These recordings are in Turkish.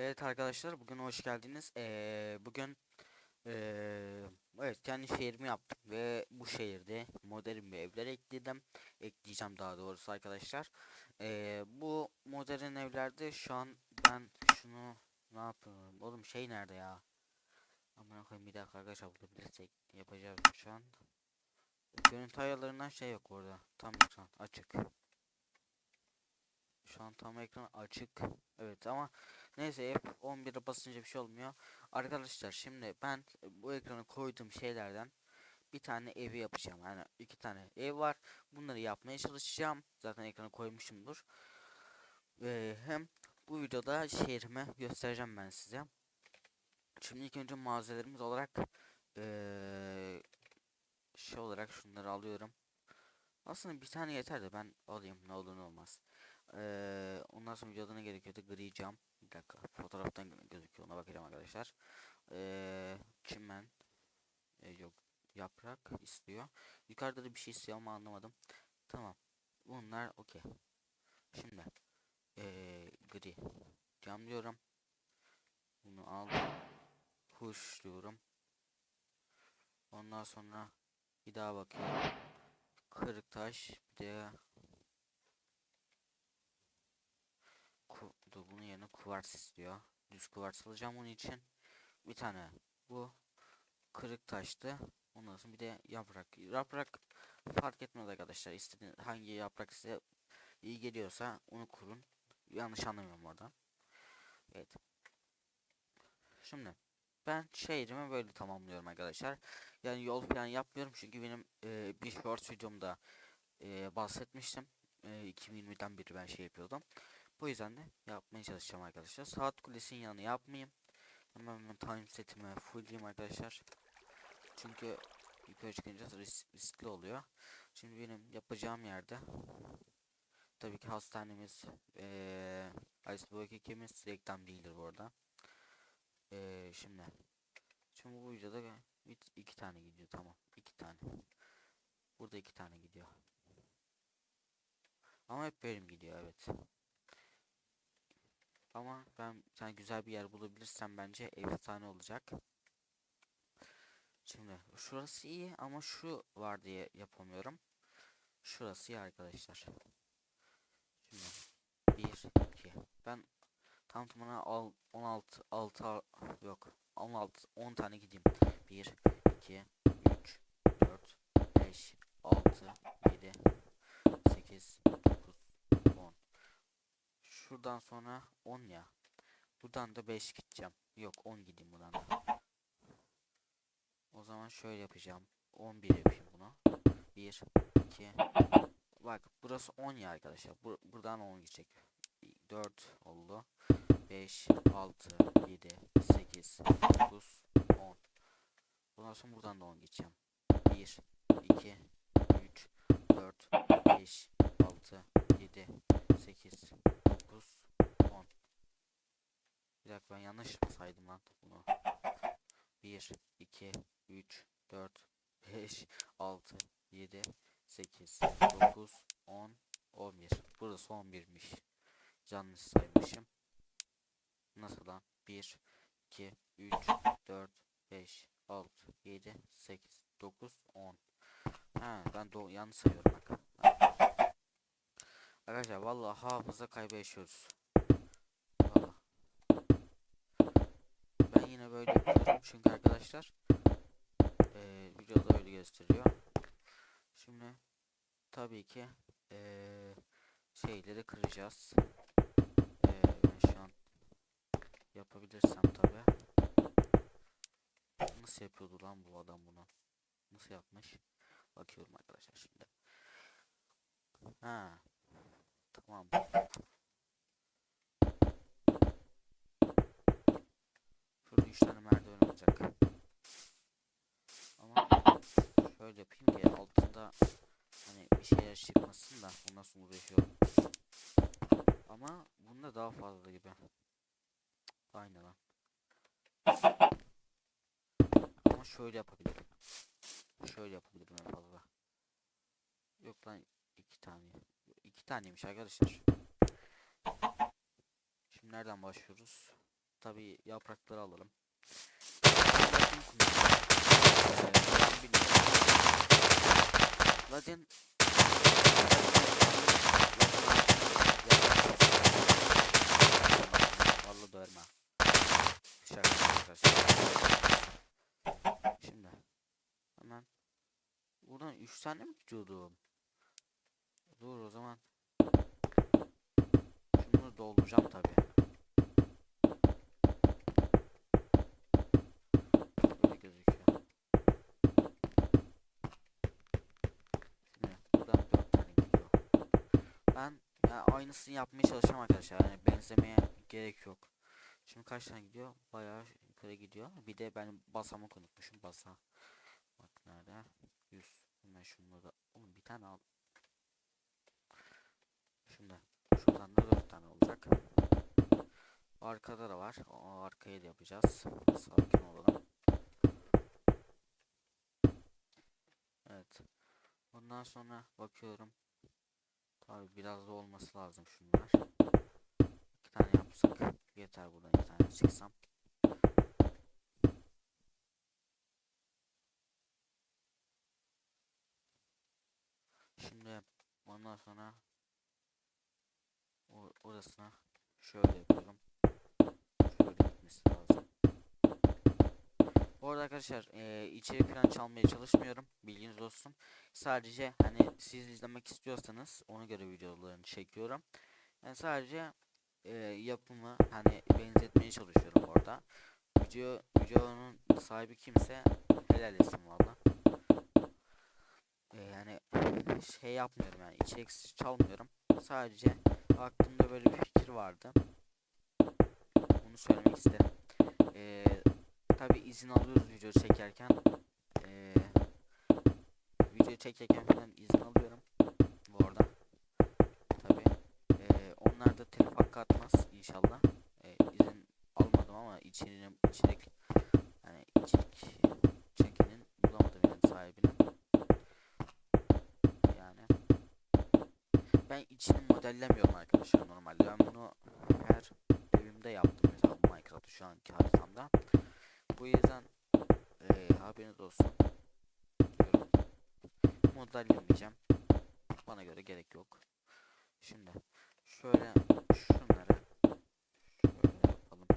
Evet arkadaşlar bugün hoş geldiniz. Ee, bugün ee, evet kendi şehrimi yaptım ve bu şehirde modern bir evler ekledim. Ekleyeceğim daha doğrusu arkadaşlar. Ee, bu modern evlerde şu an ben şunu ne yapıyorum? Oğlum şey nerede ya? Aman koyayım bir dakika arkadaşlar bulabilirsek yapacağız şu an. Görüntü ayarlarından şey yok orada. Tam ekran açık. Şu an tam ekran açık. Evet ama neyse F11'e basınca bir şey olmuyor. Arkadaşlar şimdi ben bu ekrana koyduğum şeylerden bir tane evi yapacağım. Yani iki tane ev var. Bunları yapmaya çalışacağım. Zaten ekrana koymuşumdur. Ve hem bu videoda şehrimi göstereceğim ben size. Şimdi ilk önce malzemelerimiz olarak eee şey olarak şunları alıyorum. Aslında bir tane yeter de ben alayım ne olur ne olmaz. Ee, ondan sonra videoda ne gerekiyordu? Gri cam. Bir dakika. Fotoğraftan gö- gözüküyor. Ona bakacağım arkadaşlar. Ee, çimen. Ee, yok. Yaprak istiyor. Yukarıda da bir şey istiyor ama anlamadım. Tamam. Bunlar okey. Şimdi. Ee, gri. Cam diyorum. Bunu aldım. Push diyorum. Ondan sonra bir daha bakıyorum. Kırık taş. Bir de dur bunun yerine kuvars istiyor. Düz kuvars alacağım onun için. Bir tane bu kırık taştı. Ondan sonra bir de yaprak. Yaprak fark etmez arkadaşlar. İstediğin hangi yaprak size iyi geliyorsa onu kurun. Yanlış anlamıyorum oradan. Evet. Şimdi ben şehrimi böyle tamamlıyorum arkadaşlar. Yani yol falan yapmıyorum çünkü benim e, bir short videomda e, bahsetmiştim. E, 2020'den beri ben şey yapıyordum. Bu yüzden de yapmaya çalışacağım arkadaşlar. Saat kulesinin yanı yapmayayım. Hemen hemen time setimi fullleyeyim arkadaşlar. Çünkü yukarı çıkınca ris- riskli oluyor. Şimdi benim yapacağım yerde tabii ki hastanemiz eee Iceberg ikimiz reklam değildir bu arada. Eee şimdi şimdi bu videoda iki tane gidiyor tamam iki tane. Burada iki tane gidiyor. Ama hep benim gidiyor evet. Ama ben sen güzel bir yer bulabilirsem bence efsane olacak. Şimdi şurası iyi ama şu var diye yapamıyorum. Şurası iyi arkadaşlar. Şimdi 1 2 ben tam tamına al 16 6 yok 16 10 tane gideyim. 1 2 3 4 5 6 7 8 9 10 Şuradan sonra 10 ya. Buradan da 5 gideceğim. Yok 10 gideyim buradan da. O zaman şöyle yapacağım. 11 yapayım bunu. 1 2 Bak burası 10 ya arkadaşlar. Bur buradan 10 gidecek. 4 oldu. 5 6 7 8 9 10 Bundan sonra buradan da 10 gideceğim. 1 2 3 4 5 6 7 8 9 10 Bir dakika ben yanlış mı saydım lan bunu? 1 2 3 4 5 6 7 8 9 10 11 Burası 11'miş. Yanlış saymışım. Nasıl lan? 1 2 3 4 5 6 7 8 9 10 Ha ben do yanlış sayıyorum. Arkadaşlar vallahi hafıza kaybı yaşıyoruz. Vallahi. Böyle yapıyorum çünkü arkadaşlar eee videoda öyle gösteriyor. Şimdi tabii ki eee şeyleri kıracağız. Ben şu an yapabilirsem tabii. Nasıl yapıyordu lan bu adam bunu? Nasıl yapmış? Bakıyorum arkadaşlar şimdi. Ha. Tamam. 3 tane merdiven olacak. Ama şöyle yapayım ki altında hani bir şeyler çıkmasın da ondan sonra uğraşıyorum. Ama bunda daha fazla gibi. Aynı lan. Ama şöyle yapabilirim. Şöyle yapabilirim en fazla. Yok lan iki tane. İki taneymiş arkadaşlar. Şimdi nereden başlıyoruz? tabii yaprakları alalım. Latin. Ee. Şimdi hemen buradan 3 tane mi gidiyordum? Dur o zaman şunu dolduracağım tabi. Böyle gözüküyor. Şimdi buradan 4 tane gidiyor. Ben aynısını yapmaya çalışacağım arkadaşlar. Yani benzemeye gerek yok. Şimdi kaç tane gidiyor? Bayağı yukarı gidiyor. Bir de ben basamak unutmuşum. Basa. Bak nerede? 100. Hemen şunu da. Oğlum bir tane al. Şimdi şuradan da 4 tane olacak. Arkada da var. O arkayı da yapacağız. Sakin olalım. Evet. Ondan sonra bakıyorum. Tabii biraz da olması lazım şunlar. İki tane yapsak yeter buradan iki tane çıksam. Şimdi ondan sonra orasına şöyle yapıyorum. Şöyle gitmesi lazım. Bu arada arkadaşlar eee içerik falan çalmaya çalışmıyorum. Bilginiz olsun. Sadece hani siz izlemek istiyorsanız ona göre videolarını çekiyorum. Yani sadece eee, yapımı hani benzetmeye çalışıyorum orada. Video videonun sahibi kimse helal etsin valla. Eee, yani şey yapmıyorum yani içerik çalmıyorum. Sadece aklımda böyle bir fikir vardı. Bunu söylemek isterim. Eee tabi izin alıyoruz video çekerken. Eee video çekerken falan izin alıyorum. Bu arada. Tabi. Eee onlar da telif hakkı atmaz inşallah. Eee izin almadım ama içeriğini içerik yani içerik çekenin bulamadım yani sahibini. Yani ben içini modellemiyorum arkadaşlar normalde. Ben bunu her evimde yaptım mesela bu Minecraft şu anki haritamda. Bu yüzden eee haberiniz olsun diyorum. Bana göre gerek yok. Şimdi şöyle şunları şöyle yapalım.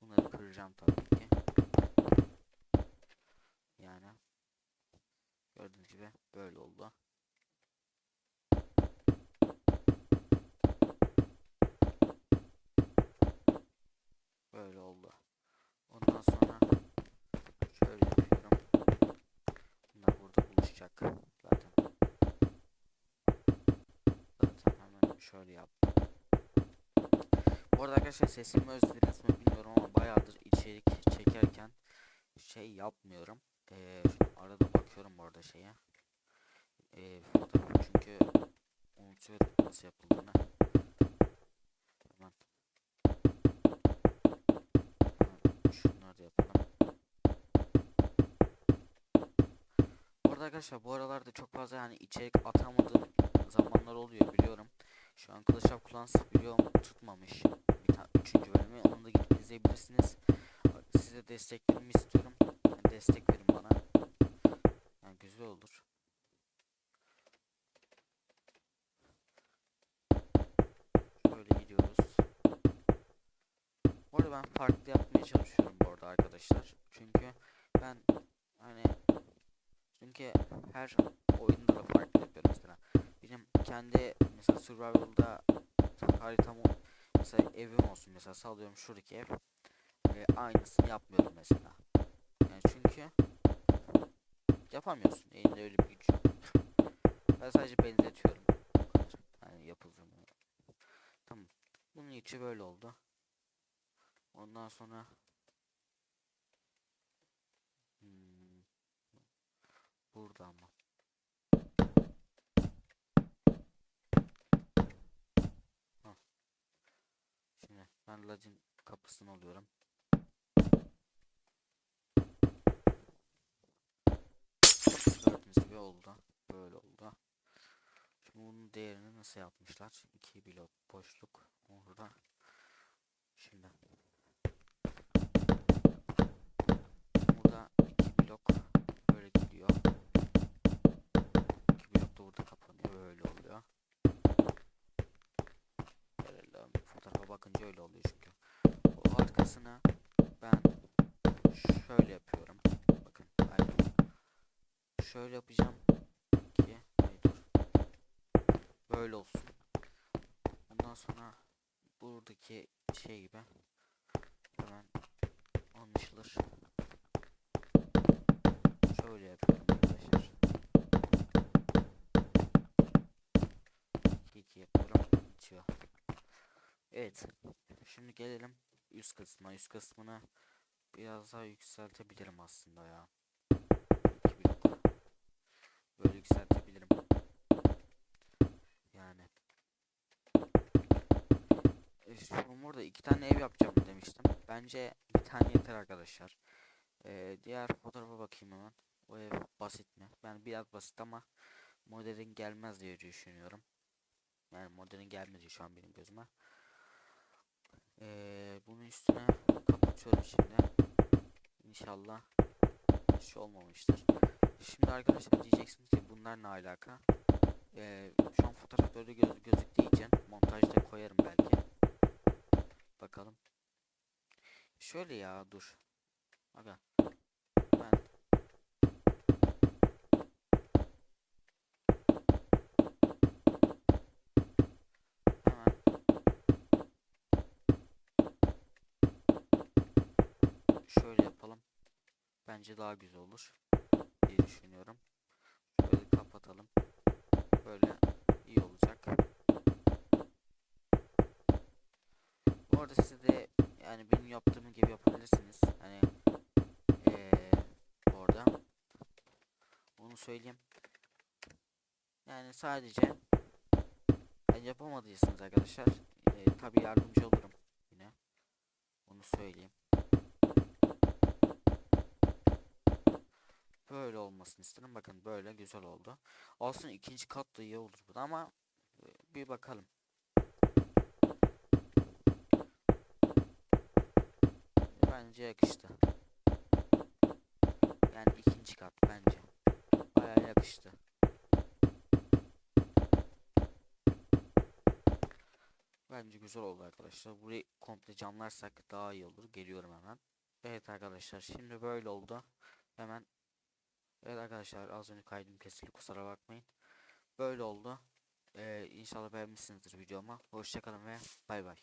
Bunları kıracağım tabii ki. Yani gördüğünüz gibi böyle oldu. Böyle oldu. Ondan sonra şöyle yapıyorum. Bunlar burada buluşacak zaten. Zaten hemen şöyle yaptım. Bu arada arkadaşlar sesimi özlediniz mi bilmiyorum ama bayağıdır içerik çekerken şey yapmıyorum. Ee, arada bakıyorum bu arada şeye. Ee, çünkü unutuyorum nasıl yapıldığını. Hemen şunları arkadaşlar bu aralarda çok fazla yani içerik atamadığım zamanlar oluyor biliyorum. Şu an Clash of Clans tutmamış. Bir üçüncü bölümü onu da gidip izleyebilirsiniz. Size desteklerimi istiyorum. Yani destek verin bana. Yani güzel olur. Şöyle gidiyoruz. Bu arada ben farklı yapmaya çalışıyorum bu arada arkadaşlar. Çünkü ben hani çünkü her oyunda da farklı yapıyorum mesela. Benim kendi mesela survival'da haritam mesela evim olsun mesela sallıyorum şuradaki ev. E, aynısını yapmıyorum mesela. Yani çünkü yapamıyorsun. Elinde öyle bir güç. Ben sadece benzetiyorum. Hani yapıldığını. Tamam. Bunun içi böyle oldu. Ondan sonra hmm, burada ama. sarlacın kapısını alıyorum. Gördüğünüz gibi oldu. Böyle oldu. Şimdi bunun değerini nasıl yapmışlar? 2 blok boşluk. Orada. Şimdi. Burada 2 blok. Şöyle yapacağım ki hayır. Böyle olsun. Ondan sonra buradaki şey gibi hemen anlaşılır. Şöyle yapıyorum arkadaşlar. 2 yapıyorum. Bitiyor. Evet. Şimdi gelelim üst kısmına. Üst kısmını biraz daha yükseltebilirim aslında ya. Böyle yükseltebilirim. Yani. E, Şu burada iki tane ev yapacağım demiştim. Bence bir tane yeter arkadaşlar. Ee, diğer fotoğrafa bakayım hemen. O ev basit mi? Yani biraz basit ama modern gelmez diye düşünüyorum. Yani modern gelmedi şu an benim gözüme. Ee, bunun üstüne kapatıyorum şimdi. İnşallah bir şey olmamıştır. Şimdi arkadaşlar diyeceksiniz ki bunlar ne alaka? Ee, şu an fotoğrafta öyle göz gözüktüğü için montajda koyarım belki. Bakalım. Şöyle ya dur. Aga. Ben hemen şöyle yapalım. Bence daha güzel olur diye düşünüyorum. Şöyle kapatalım. Böyle iyi olacak. Bu arada siz de yani benim yaptığım gibi yapabilirsiniz. Hani eee orada onu söyleyeyim. Yani sadece yani yapamadıysanız arkadaşlar eee tabii yardımcı olurum yine. Onu söyleyeyim. Böyle olmasını isterim. Bakın böyle güzel oldu. Aslında ikinci kat da iyi olur bu ama e, bir bakalım. Bence yakıştı. Yani ikinci kat bence. Bayağı yakıştı. Bence güzel oldu arkadaşlar. Burayı komple camlarsak daha iyi olur. Geliyorum hemen. Evet arkadaşlar şimdi böyle oldu. Hemen Evet arkadaşlar az önce kaydım kesildi kusura bakmayın. Böyle oldu. Ee, inşallah beğenmişsinizdir videomu. Hoşçakalın ve bay bay.